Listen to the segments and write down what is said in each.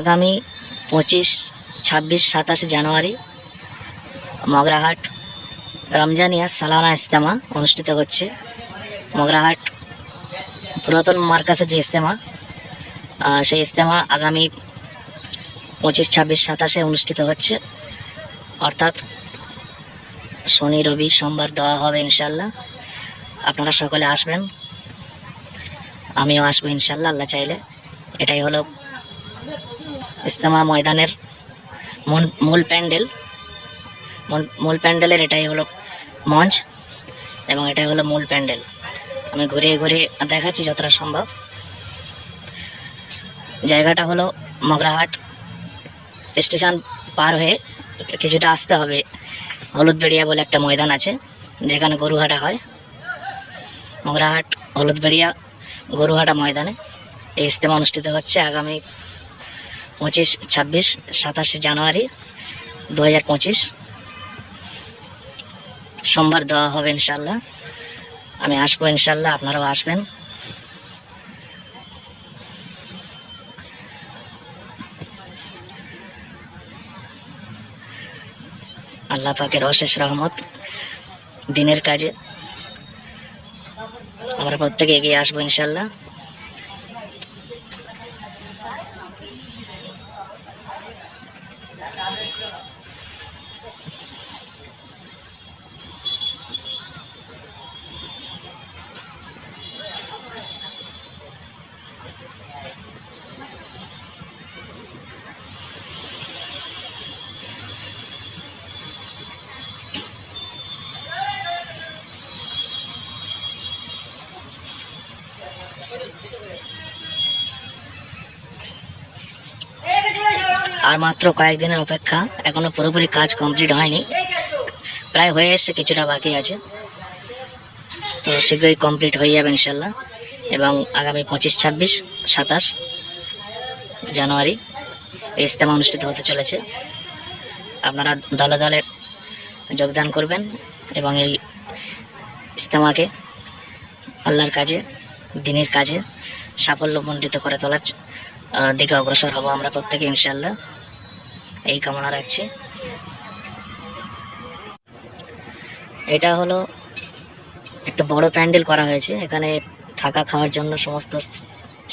আগামী পঁচিশ, ছাব্বিশ, সাতাশে জানুয়ারি মগরাহাট রমজানিয়া সালানা ইস্তেমা অনুষ্ঠিত হচ্ছে। মগরাহাট পুরাতন মার্কাসের যে ইস্তেমা সেই ইস্তেমা আগামী পঁচিশ, ছাব্বিশ, সাতাশে অনুষ্ঠিত হচ্ছে। অর্থাৎ শনি, রবি, সোমবার দেওয়া হবে ইনশাল্লাহ আপনারা সকলে আসবেন। আমিও আসব ইনশাল্লাহ আল্লাহ চাইলে। এটাই হলো ইস্তেমা ময়দানের মূল প্যান্ডেল। মূল- প্যান্ডেলের এটাই হলো মঞ্চ এবং এটাই হলো মূল প্যান্ডেল। আমি ঘুরিয়ে ঘুরিয়ে দেখাচ্ছি যতটা সম্ভব। জায়গাটা হলো মগরাহাট স্টেশন পার হয়ে কিছুটা আসতে হবে। হলুদ বেড়িয়া বলে একটা ময়দান আছে, যেখানে গরুহাটা হয়। মগরাহাট হলুদবেড়িয়া গরুহাটা ময়দানে এই ইস্তেমা অনুষ্ঠিত হচ্ছে আগামী পঁচিশ, ছাব্বিশ, সাতাশে জানুয়ারি দু হাজার পঁচিশ। সোমবার দেওয়া হবে ইনশাল্লাহ আমি আসব ইনশাল্লাহ আপনারাও আসবেন। আল্লাহ পাকের অশেষ রহমত, দিনের কাজে। আমরা প্রত্যেকে এগিয়ে আসব ইনশাল্লাহ আর মাত্র কয়েকদিনের অপেক্ষা, এখনও পুরোপুরি কাজ কমপ্লিট হয়নি। প্রায় হয়ে এসছে, কিছুটা বাকি আছে। তো শীঘ্রই কমপ্লিট হয়ে যাবে ইনশাল্লাহ এবং আগামী পঁচিশ, ছাব্বিশ, সাতাশ জানুয়ারি এই ইস্তেমা অনুষ্ঠিত হতে চলেছে। আপনারা দলে দলে যোগদান করবেন এবং এই ইস্তেমাকে আল্লাহর কাজে দিনের কাজে সাফল্যমণ্ডিত করে তোলার দিকে অগ্রসর হব আমরা প্রত্যেকে ইনশাল্লাহ এই কামনা রাখছি। এটা হলো একটা বড় প্যান্ডেল করা হয়েছে। এখানে থাকা খাওয়ার জন্য সমস্ত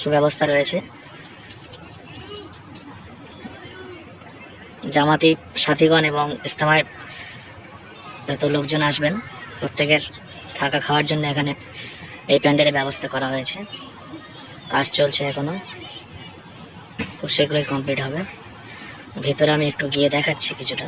সুব্যবস্থা রয়েছে। জামাতি সাথীগণ এবং ইস্তেমায় যত লোকজন আসবেন, প্রত্যেকের থাকা খাওয়ার জন্য এখানে এই প্যান্ডেলের ব্যবস্থা করা হয়েছে। কাজ চলছে এখনও। খুব শীঘ্রই কমপ্লিট হবে। ভেতরে আমি একটু গিয়ে দেখাচ্ছি কিছুটা।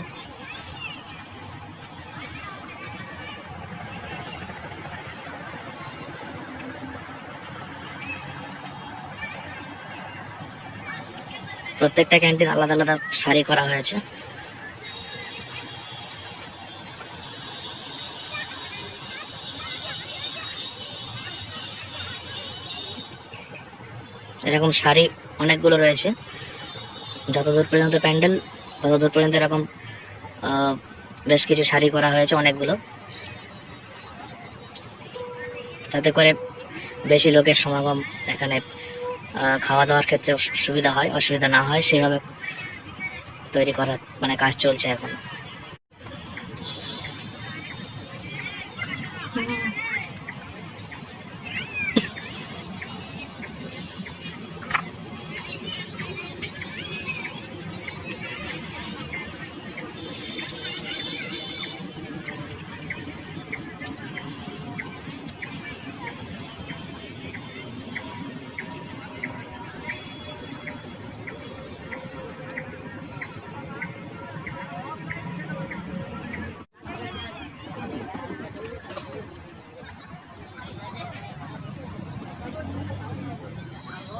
প্রত্যেকটা ক্যান্টিন আলাদা আলাদা সারি করা হয়েছে। এরকম শাড়ি অনেকগুলো রয়েছে। যতদূর পর্যন্ত প্যান্ডেল, ততদূর পর্যন্ত এরকম বেশ কিছু শাড়ি করা হয়েছে অনেকগুলো। যাতে করে বেশি লোকের সমাগম এখানে খাওয়া দাওয়ার ক্ষেত্রে সুবিধা হয়, অসুবিধা না হয়, সেভাবে তৈরি করা মানে কাজ চলছে এখন।